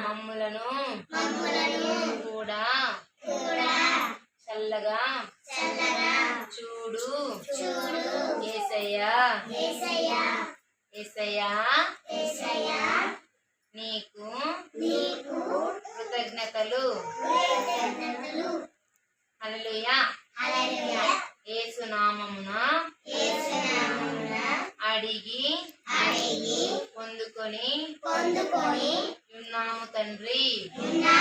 మమ్ములను కూడా చల్లగా చూడు. ఏసయ్యా. ఏసయ్యా. నీకు కృతజ్ఞతలు. హల్లెలూయా. యేసునామమున అడిగి పొందుకొని పొందుకొని ఉన్నాము తండ్రి ఉన్నాము తండ్రి ఆమేన్